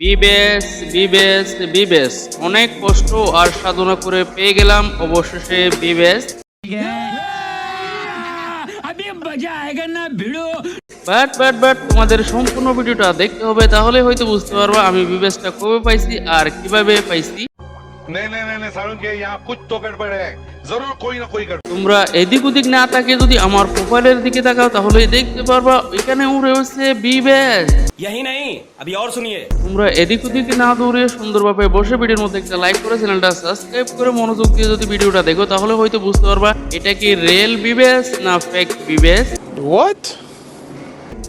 বিবেস বিবেস বিবেস। অনেক কষ্ট আর সাধনা করে পেয়ে গেলাম, অবশেষে বিবেস। বাট বাট বাট তোমাদের সম্পূর্ণ ভিডিওটা দেখতে হবে, তাহলে হয়তো বুঝতে পারবা আমি বিবেসটা কবে পাইছি আর কীভাবে পাইছি। नहीं नहीं नहीं नहीं सारुण के यहाँ कुछ तो गड़बड़ है जरूर कोई ना कोई गड़बड़ তোমরা এদিক ওদিক না তাকিয়ে যদি আমার প্রোফাইলের দিকে তাকাও তাহলে দেখতে পারবা এখানেও রয়েছে বিবেস यही नहीं अभी और सुनिए তোমরা এদিক ওদিক না দৌড়ে সুন্দরভাবে বসে ভিডিওর মধ্যে একটা লাইক করে চ্যানেলটা সাবস্ক্রাইব করে মনোযোগ দিয়ে যদি ভিডিওটা দেখো তাহলে হয়তো বুঝতে পারবা এটা কি রিয়েল বিবেস না ফেক বিবেস What?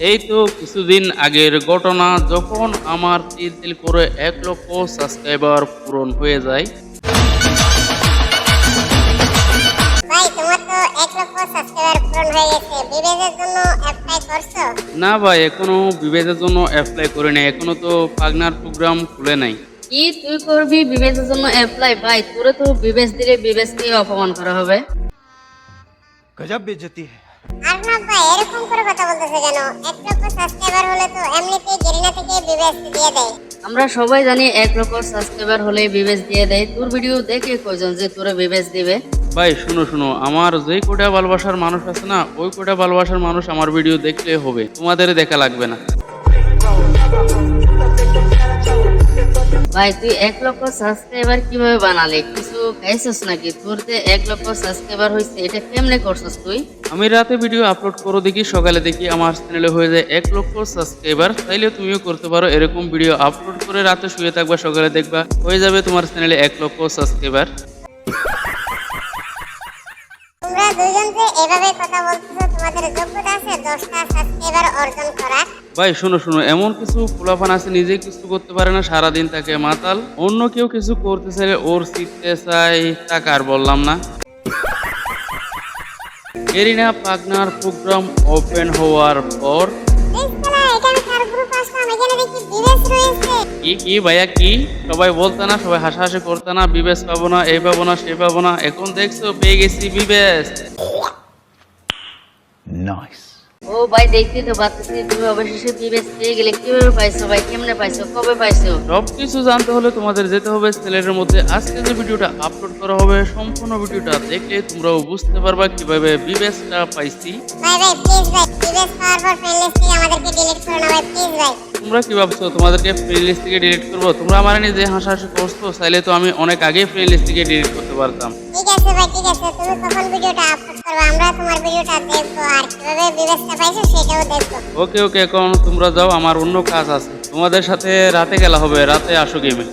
এই তো কিছুদিন আগের ঘটনা যখন আমার তিল তিল করে এক লক্ষ সাবস্ক্রাইবার পূরণ হয়ে যায়। না ভাই এখনও বিবেচের জন্য অ্যাপ্লাই করি নাই। এখনও তো পাগনার প্রোগ্রাম খুলে নাই। কি তুই করবি বিবেচের জন্য অ্যাপ্লাই ভাই তোরে তো বিবেচ দিলে বিবেচকে অপমান করা হবে। গজব বেজতি হ্যায় আর ভাই এরকম করে কথা বলতেছে কেন? এক লক্ষ সাবস্ক্রাইবার হলে তো এমনিতেই গেরিনা থেকে বিবেক দিয়ে দেয়। আমরা সবাই জানি এক লক্ষ সাবস্ক্রাইবার হলে বিবেচ দিয়ে দেয়। তোর ভিডিও দেখে কয়জন যে তোরা বিবেচ দিবে? ভাই শুনো শুনো আমার যেই কোটা ভালোবাসার মানুষ আছে না ওই কোটা ভালোবাসার মানুষ আমার ভিডিও দেখলে হবে। তোমাদের দেখা লাগবে না। ভাই তুই এক লক্ষ সাবস্ক্রাইবার কীভাবে বানালে? কিছু খাইছিস নাকি? তোর যে এক লক্ষ সাবস্ক্রাইবার হয়েছে এটা কেমনে করছিস তুই? আমি রাতে ভিডিও আপলোড করো দেখি সকালে দেখি আমার চ্যানেলে হয়ে যায় এক লক্ষ সাবস্ক্রাইবার তাইলে তুমিও করতে পারো এরকম ভিডিও আপলোড করে রাতে শুয়ে থাকবা সকালে দেখবা। হয়ে যাবে তোমার চ্যানেলে এক লক্ষ সাবস্ক্রাইবার তোমরা দুজন যে এভাবে কথা বলতেছো তোমাদের যোগ্যতা আছে দশটা সাবস্ক্রাইবার অর্জন করার ভাই শোনো শোনো এমন কিছু ফুলাফান আছে নিজে কিছু করতে পারে না সারাদিন তাকে মাতাল। অন্য কেউ কিছু করতে চাইলে ওর শিখতে চাই টাকা আর বললাম না। এরিনা পাগনার প্রোগ্রাম ওপেন হওয়ার পর কি কি ভাইয়া কি? সবাই বলতে না সবাই হাসাহাসি করতে না বিবেশ পাবো না এই পাবো না সে পাবো না। এখন দেখছ পেয়ে গেছি বিবেশ। ও ভাই দেখতে তো বাতাসে তুমি অবশেষে বিবেচ পেয়ে গেলে কীভাবে পাইছো ভাই? কেমনে পাইছো? কবে পাইছো? সব কিছু জানতে হলে তোমাদের যেতে হবে চ্যানেলের মধ্যে। আজকে যে ভিডিওটা আপলোড করা হবে সম্পূর্ণ ভিডিওটা দেখলে তোমরাও বুঝতে পারবা কীভাবে বিবেচটা পাইছি। ভাই ভাই প্লিজ ভাই বিবেক পাওয়ার পর ফ্রেন্ড আমাদেরকে ডিলিট করে না ভাই প্লিজ ভাই। তোমরা কি ভাবছ? তোমাদেরকে ফ্রি লিস্ট থেকে ডিলিট করব? তোমরা আমার নিজে হাসাহাসি করছ চাইলে তো আমি অনেক আগে ফ্রি লিস্ট থেকে ডিলিট করতে পারতাম। ঠিক আছে ভাই ঠিক আছে। তুমি কখন ভিডিওটা আপলোড করবে? আমরা তোমার ভিডিওটা দেখব আর কীভাবে বিবেচনা পাইছো সেটাও দেখব। ওকে ওকে এখন তোমরা যাও আমার অন্য কাজ আছে। তোমাদের সাথে রাতে খেলা হবে রাতে আসো গেমে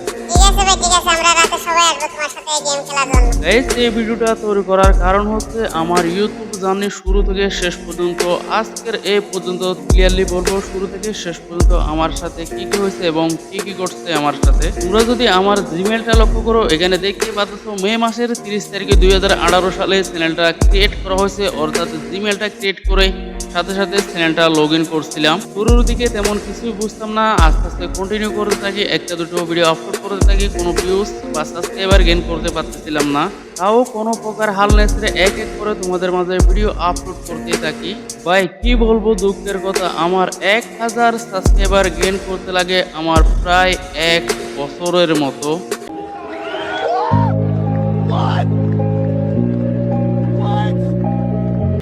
এই ভিডিওটা তৈরি করার কারণ হচ্ছে আমার ইউটিউব জার্নি শুরু থেকে শেষ পর্যন্ত, আজকের এই পর্যন্ত ক্লিয়ারলি বলব, শুরু থেকে শেষ পর্যন্ত আমার সাথে কি কি হয়েছে এবং কি কি ঘটছে আমার সাথে। তোমরা যদি আমার জিমেলটা লক্ষ্য করো, এখানে দেখতে পাচ্ছ, মে মাসের তিরিশ তারিখে দুই হাজার আঠারো সালে চ্যানেলটা ক্রিয়েট করা হয়েছে, অর্থাৎ জিমেলটা ক্রিয়েট করে সাথে সাথে চ্যানেলটা লগ ইন করছিলাম। শুরুর দিকে তেমন কিছুই বুঝতাম না, আস্তে আস্তে কন্টিনিউ করতে থাকি, একটা দুটো ভিডিও আপলোড করতে থাকি, কোনো ভিউজ বা সাবস্ক্রাইবার গেইন করতে পারতেছিলাম না। তাও কোনো প্রকার হাল নেসরে এক এক করে তোমাদের মাঝে ভিডিও আপলোড করতে থাকি। ভাই, কি বলব দুঃখের কথা, আমার এক হাজার সাবস্ক্রাইবার গেইন করতে লাগে আমার প্রায় এক বছরের মতো।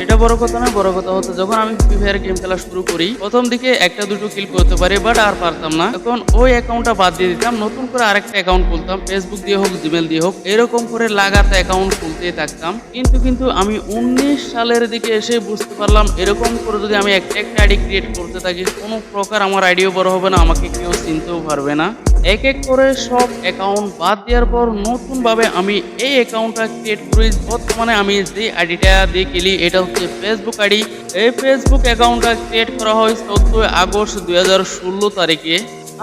এটা বড় কথা না, বড় কথা হতো যখন আমি ফ্রি ফায়ার গেম খেলা শুরু করি, প্রথম দিকে একটা দুটো কিল করতে পারি বাট আর পারতাম না। তখন ওই অ্যাকাউন্টটা বাদ দিয়ে দিতাম, নতুন করে আরেকটা অ্যাকাউন্ট খুলতাম ফেসবুক দিয়ে হোক জিমেল দিয়ে হোক, এরকম করে লাগাতে অ্যাকাউন্ট খুলতেই থাকতাম। কিন্তু কিন্তু আমি উনিশ সালের দিকে এসে বুঝতে পারলাম, এরকম করে যদি আমি একটা একটা আইডি ক্রিয়েট করতে থাকি, কোনো প্রকার আমার আইডিও বড় হবে না, আমাকে কেউ চিনতেও পারবে না। এক এক করে সব অ্যাকাউন্ট বাদ দেওয়ার পর নতুনভাবে আমি এই অ্যাকাউন্টটা ক্রিয়েট করি। বর্তমানে আমি যে আইডিটা দিয়ে খেলি, এটা হচ্ছে ফেসবুক আইডি এই ফেসবুক অ্যাকাউন্টটা ক্রিয়েট করা হয় চোদ্দোই আগস্ট দুই হাজার ষোলো তারিখে।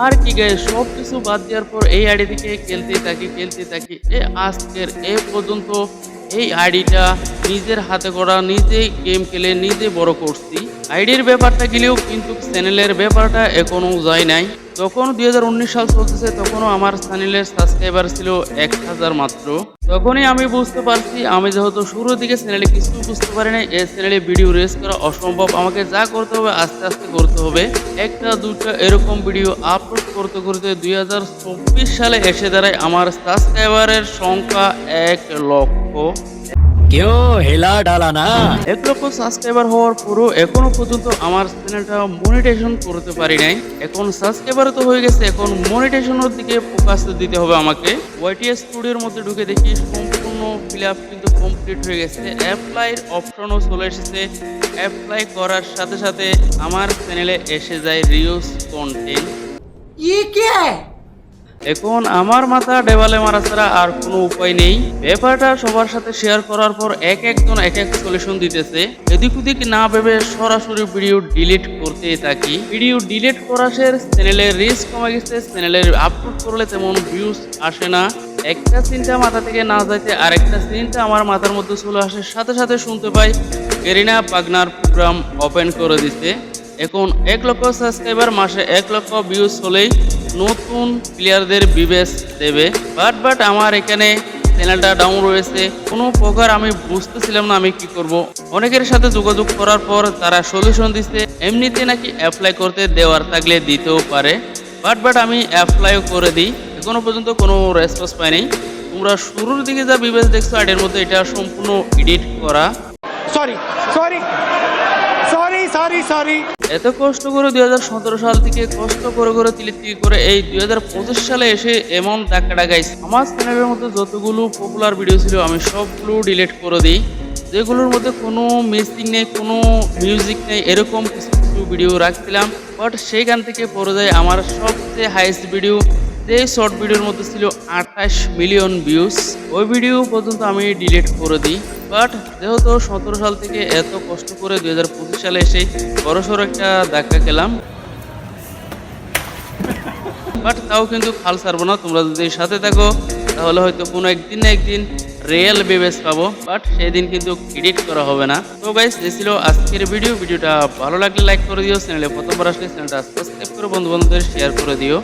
আর কি গায়ে সব কিছু বাদ দেওয়ার পর এই আইডি থেকে খেলতে থাকি খেলতে থাকি। এ আজকের এ পর্যন্ত এই আইডিটা নিজের হাতে করা নিজেই গেম খেলে, নিজে বড় করছি। আইডির ব্যাপারটা গেলেও কিন্তু চ্যানেলের ব্যাপারটা এখনও যায় নাই। তখন দুই হাজার উনিশ সাল চলতেছে, তখনও আমার চ্যানেলের সাবস্ক্রাইবার ছিল এক হাজার মাত্র। তখনই আমি বুঝতে পারছি, আমি যেহেতু শুরুর দিকে চ্যানেলে কিছু বুঝতে পারি না এই চ্যানেলে ভিডিও রেস করা অসম্ভব। আমাকে যা করতে হবে, আস্তে আস্তে করতে হবে। একটা দুটা এরকম ভিডিও আপলোড করতে করতে দুই হাজার চব্বিশ সালে এসে দাঁড়ায় আমার সাবস্ক্রাইবারের সংখ্যা এক লক্ষ। কেউ হেলা ডালা না। এক লক্ষ সাবস্ক্রাইবার হওয়ার পরও এখনও পর্যন্ত আমার চ্যানেলটা মনিটাইজেশন করতে পারি নাই। এখন সাবস্ক্রাইবার তো হয়ে গেছে এখন মনিটাইজেশনের দিকে ফোকাস দিতে হবে আমাকে। ওয়াইটিএস স্টুডিওর মধ্যে ঢুকে দেখি সম্পূর্ণ ফিল আপ কিন্তু কমপ্লিট হয়ে গেছে। অ্যাপ্লাইয়ের অপশনও চলে এসেছে। অ্যাপ্লাই করার সাথে সাথে আমার চ্যানেলে এসে যায় রিউজ কন্টেন্ট কি কে? এখন আমার মাথা ডেবালে মারা ছাড়া আর কোনো উপায় নেই। ব্যাপারটা সবার সাথে শেয়ার করার পর এক একজন এক এক সলিউশন দিতেছে। এদিক ওদিক না ভেবে সরাসরি ভিডিও ডিলিট করতে থাকি। ভিডিও ডিলিট করা শের চ্যানেলের রিস্ক কমে গেছে চ্যানেলের আপলোড করলে তেমন ভিউজ আসে না। একটা চিন্তা মাথা থেকে না যাইতে আরেকটা চিন্তা আমার মাথার মধ্যে চলে আসে, সাথে সাথে শুনতে পাই এরিনা পাগনার প্রোগ্রাম ওপেন করে দিতে এখন এক লক্ষ সাবস্ক্রাইবার মাসে এক লক্ষ ভিউজ হলেই নতুন প্লেয়ারদের বিবেচ দেবে। বাট বাট আমার এখানে চ্যানেলটা ডাউন রয়েছে। কোনো প্রকার আমি বুঝতেছিলাম না আমি কি করব। অনেকের সাথে যোগাযোগ করার পর তারা সলিউশন দিচ্ছে। এমনিতে নাকি অ্যাপ্লাই করতে দেওয়ার থাকলে দিতেও পারে। বাট বাট আমি অ্যাপ্লাইও করে দিই। এখনও পর্যন্ত কোনো রেসপন্স পাইনি। তোমরা শুরুর দিকে যা বিবেচ দেখছ এটার মধ্যে এটা সম্পূর্ণ এডিট করা। সরি সরি সরি সরি এত কষ্ট করে দুই হাজার সতেরো সাল থেকে কষ্ট করে করে তিলি তিলি করে এই দুই হাজার পঁচিশ সালে এসে এমন ধাক্কাটা গাইছে। আমার চ্যানেলের মধ্যে যতগুলো পপুলার ভিডিও ছিল, আমি সবগুলো ডিলিট করে দিই। যেগুলোর মধ্যে কোনো মিসিং নেই, কোনো মিউজিক নেই, এরকম কিছু কিছু ভিডিও রাখছিলাম। বাট সেইখান থেকে পড়ে যায় আমার সবচেয়ে হাইস্ট ভিডিও যে শর্ট ভিডিওর মধ্যে ছিল আঠাশ মিলিয়ন ভিউজ ওই ভিডিও পর্যন্ত আমি ডিলিট করে দিই। বাট যেহেতু সতেরো সাল থেকে এত কষ্ট করে দুই হাজার পঁচিশ সালে এসে বড়সড় একটা ধাক্কা খেলাম। বাট তাও কিন্তু খাল ছাড়বো না, তোমরা যদি সাথে থাকো, তাহলে হয়তো কোনো একদিন না একদিন রিয়েল বেবেস পাবো, বাট সেই দিন কিন্তু এডিট করা হবে না। তো গাইস এই ছিল আজকের ভিডিও ভিডিওটা ভালো লাগলে লাইক করে দিও, চ্যানেলে প্রথমবার আসলে চ্যানেলটা সাবস্ক্রাইব করে বন্ধু বান্ধবদের শেয়ার করে দিও।